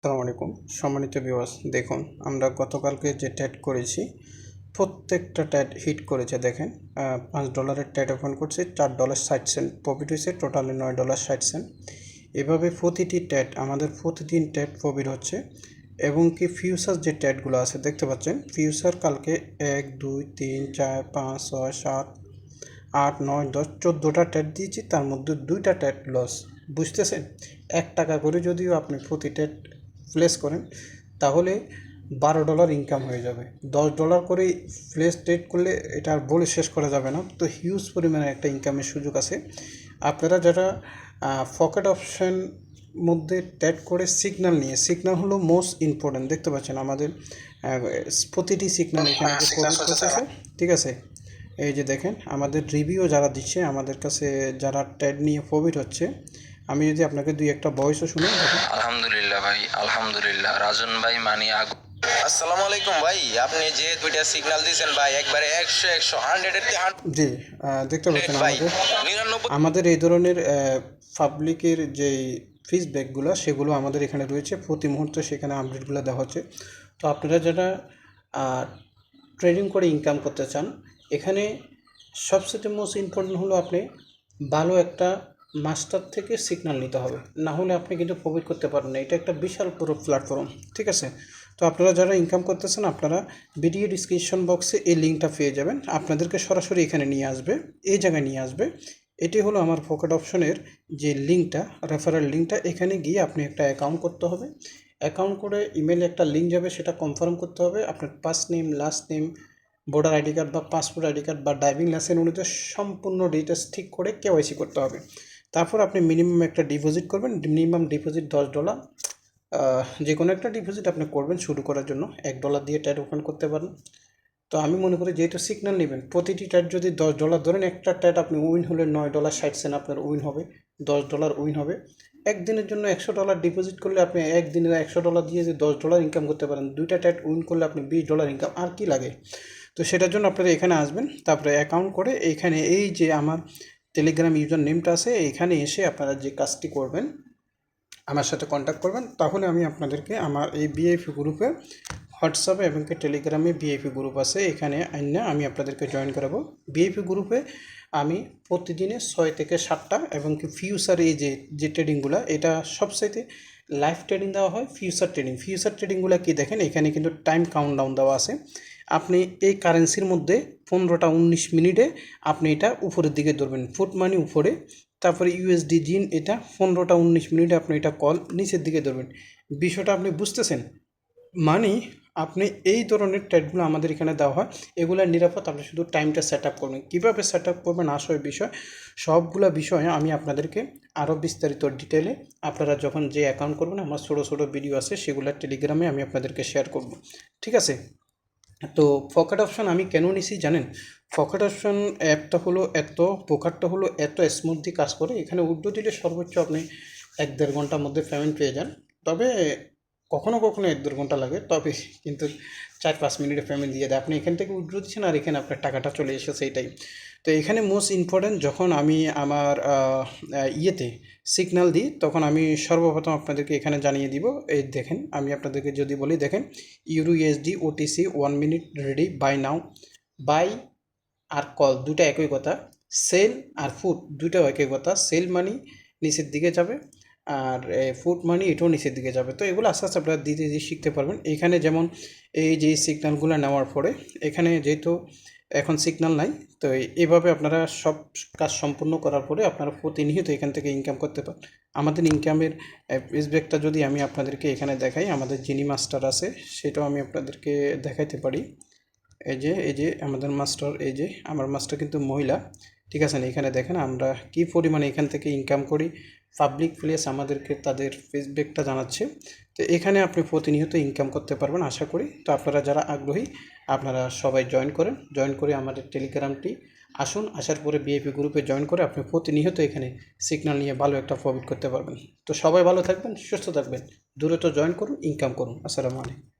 আসসালামু আলাইকুম। সম্মানিত বিবাস দেখুন, আমরা গতকালকে যে ট্যাট করেছি, প্রত্যেকটা ট্যাট হিট করেছে, দেখেন পাঁচ ডলারের ট্যাট ওপেন করছে, চার ডলার ষাট সেন্ট প্রফিট হয়েছে টোটালি নয় ডলার ষাট সেন্ট এভাবে প্রতিটি ট্যাট আমাদের প্রতিদিন ট্যাট প্রফিট হচ্ছে, এবং কি ফিউচার যে ট্যাটগুলো আছে, দেখতে পাচ্ছেন ফিউচার কালকে এক, দুই, তিন, চার, পাঁচ, ছয়, সাত, আট, নয়, দশ, চোদ্দোটা ট্যাট দিয়েছি, তার মধ্যে দুইটা ট্যাট লস বুঝতেছেন? এক টাকা করে যদিও আপনি প্রতি ট্যাট প্লেস করেন তাহলে বারো ডলার ইনকাম হয়ে যাবে। দশ ডলার করে প্লেস ট্রেড করলে এটা আর বলে শেষ করা যাবে না। তো হিউজ পরিমাণে একটা ইনকামের সুযোগ আছে। আপনারা যারা পকেট অপশন মধ্যে ট্যাট করে সিগন্যাল নিয়ে সিগন্যাল হলো মোস্ট ইম্পর্ট্যান্ট দেখতে পাচ্ছেন আমাদের প্রতিটি সিগন্যাল এখানে ঠিক আছে? এই যে দেখেন আমাদের রিভিউ যারা দিচ্ছে আমাদের কাছে যারা ট্যাড নিয়ে প্রফিট হচ্ছে আমি যদি আপনাকে দুই একটা ভয়েসও শুনি আলহামদুলিল্লাহ ভাই আলহামদুলিল্লাহ। রাজন ভাই মানি আগ আসসালামু আলাইকুম ভাই আপনি যে দুইটা সিগন্যাল দিয়েছেন ভাই একবারে একশো একশো হান্ড্রেডের জি দেখতে পাচ্ছেন আমাদের। আমাদের এই ধরনের পাবলিকের যে ফিডব্যাকগুলো সেগুলো আমাদের এখানে রয়েছে। প্রতি মুহূর্তে সেখানে আপডেটগুলো দেওয়া হচ্ছে। তো আপনারা যারা ট্রেডিং করে ইনকাম করতে চান এখানে সবচেয়ে মোস্ট ইম্পর্টেন্ট হলো আপনি ভালো একটা মাস্টার থেকে সিগন্যাল নিতে হবে। না হলে আপনি কিন্তু প্রফিট করতে পারবেন না। এটা একটা বিশাল পুরো প্ল্যাটফর্ম ঠিক আছে? তো আপনারা যারা ইনকাম করতেছেন, আপনারা ভিডিও ডিসক্রিপশন বক্সে এই লিঙ্কটা পেয়ে যাবেন। আপনাদেরকে সরাসরি এখানে নিয়ে আসবে, এই জায়গায় নিয়ে আসবে। এটি হলো আমার পকেট অপশনের যে লিঙ্কটা রেফারেল লিঙ্কটা এখানে গিয়ে আপনি একটা অ্যাকাউন্ট করতে হবে। অ্যাকাউন্ট করে ইমেলে একটা লিঙ্ক যাবে, সেটা কনফার্ম করতে হবে। আপনার pass name last name voter ID card বা পাসপোর্ট আইডি কার্ড বা ড্রাইভিং লাইসেন্স অনুযায়ী সম্পূর্ণ ডিটেলস ঠিক করে কেওয়াইসি করতে হবে। তারপর আপনি মিনিমাম একটা ডিপোজিট করবেন মিনিমাম ডিপোজিট দশ ডলার যে কোনো একটা ডিপোজিট আপনি করবেন শুরু করার জন্য। এক ডলার দিয়ে ট্যাট ওপেন করতে পারেন। তো আমি মনে করি যেহেতু সিগন্যাল নেবেন। প্রতিটি ট্যাট যদি দশ ডলার ধরেন, একটা ট্যাট আপনি উইন হলে নয় ডলার ষাট সেন্ট আপনার উইন হবে, দশ ডলার উইন হবে। একদিনের জন্য একশো ডলার ডিপোজিট করলে আপনি একদিনে একশো ডলার দিয়ে যে দশ ডলার ইনকাম করতে পারেন, দুইটা ট্যাট উইন করলে আপনি বিশ ডলার ইনকাম আর কি লাগে? তো সেটার জন্য আপনারা এখানে আসবেন, তারপরে অ্যাকাউন্ট করে এইখানে এই যে আমার টেলিগ্রাম ইউজার নেমটা আছে, এখানে এসে আপনারা যে কাজটি করবেন, আমার সাথে কন্ট্যাক্ট করবেন, তাহলে আমি আপনাদেরকে আমার এই বিআইপি গ্রুপে হোয়াটসঅ্যাপে এবং কি টেলিগ্রামে বিআইপি গ্রুপ আছে, এখানে আইনা আমি আপনাদেরকে জয়েন করাবো। বিআইপি গ্রুপে আমি প্রতিদিনে ছয় থেকে সাতটা এবং কি ফিউচার এই যে যে ট্রেডিংগুলো এটা সবসাইতে লাইভ ট্রেডিং দেওয়া হয় ফিউচার ট্রেডিং ফিউচার ট্রেডিংগুলো কি দেখেন, এখানে কিন্তু টাইম কাউন্টডাউন দেওয়া আছে। আপনি এই কারেন্সির মধ্যে পনেরোটা উনিশ মিনিটে আপনি এটা উপরের দিকে ধরবেন। ফুট মানি উপরে, তারপরে ইউএসডি জিন এটা পনেরোটা উনিশ মিনিটে আপনি এটা কল নিচের দিকে ধরবেন। বিষয়টা আপনি বুঝতেছেন? মানে আপনি এই ধরনের ট্যাটগুলো আমাদের এখানে দেওয়া হয়, এগুলো নিরাপদ। আপনি শুধু টাইমটা সেট আপ করবেন। কীভাবে সেট আপ করবেন আসল বিষয়, সবগুলো বিষয়ে আমি আপনাদেরকে আরও বিস্তারিত ডিটেলে আপনারা যখন যে অ্যাকাউন্ট করবেন, আমার ছোটো ছোটো ভিডিও আছে, সেগুলো টেলিগ্রামে আমি আপনাদেরকে শেয়ার করব। ঠিক আছে? তো পকেট অপশন আমি কেন নিছি জানেন? পকেট অপশন অ্যাপটা হলো এত পোকারটা হলো এত স্মুথলি কাজ করে, এখানে উড্ডো দিলে সর্বোচ্চ আপনি এক দেড় ঘণ্টার মধ্যে পেমেন্ট পেয়ে যান। তবে কখনো কখনো এক দেড় ঘণ্টা লাগে, তবে কিন্তু চার পাঁচ মিনিটে পেমেন্ট দিয়ে দেয়। আপনি এখান থেকে উইথড্র দিচ্ছেন আর এখানে আপনার টাকাটা চলে এসেছে এইটাই তো এখানে মোস্ট ইম্পর্ট্যান্ট যখন আমি আমার ইয়েতে সিগন্যাল দিই, তখন আমি সর্বপ্রথম আপনাদেরকে এখানে জানিয়ে দিব, এই দেখেন, আমি আপনাদেরকে যদি বলি, দেখেন euro USD OTC one minute ready buy now buy or call দুটা একই কথা সেল আর ফুড দুটো একই কথা সেল মানি নিচের দিকে যাবে আর ফুড মানি এটাও নিচের দিকে যাবে। তো এগুলো আস্তে আস্তে আপনারা দিতে দিতে শিখতে পারবেন। এখানে যেমন এই যে সিগন্যালগুলো নেওয়ার পরে, এখানে যেহেতু এখন সিগন্যাল নাই, তো এভাবে আপনারা সব কাজ সম্পূর্ণ করার পরে আপনারা প্রতিনিয়ত এখান থেকে ইনকাম করতে পারেন আমাদের ইনকামের ফেসব্যাকটা যদি আমি আপনাদেরকে এখানে দেখাই, আমাদের যিনি মাস্টার আছে, সেটাও আমি আপনাদেরকে দেখাইতে পারি। এই যে এই যে আমাদের মাস্টার এই যে, আমার মাস্টার কিন্তু মহিলা। ঠিক আছে না? এখানে দেখেন আমরা কি পরিমাণে এখান থেকে ইনকাম করি? পাবলিক প্লেস আমাদেরকে তাদের ফেসব্যাকটা জানাচ্ছে। তো এখানে আপনি প্রতিনিয়ত ইনকাম করতে পারবেন আশা করি। তো আপনারা যারা আগ্রহী, আপনারা সবাই জয়েন করেন। জয়েন করে আমাদের টেলিগ্রামটি আসুন। আসার পরে বিএপি গ্রুপে জয়েন করে আপনি প্রতিনিয়ত এখানে সিগন্যাল নিয়ে ভালো একটা প্রফিট করতে পারবেন। তো সবাই ভালো থাকবেন, সুস্থ থাকবেন। দ্রুত জয়েন করুন ইনকাম করুন। আসসালামু আলাইকুম।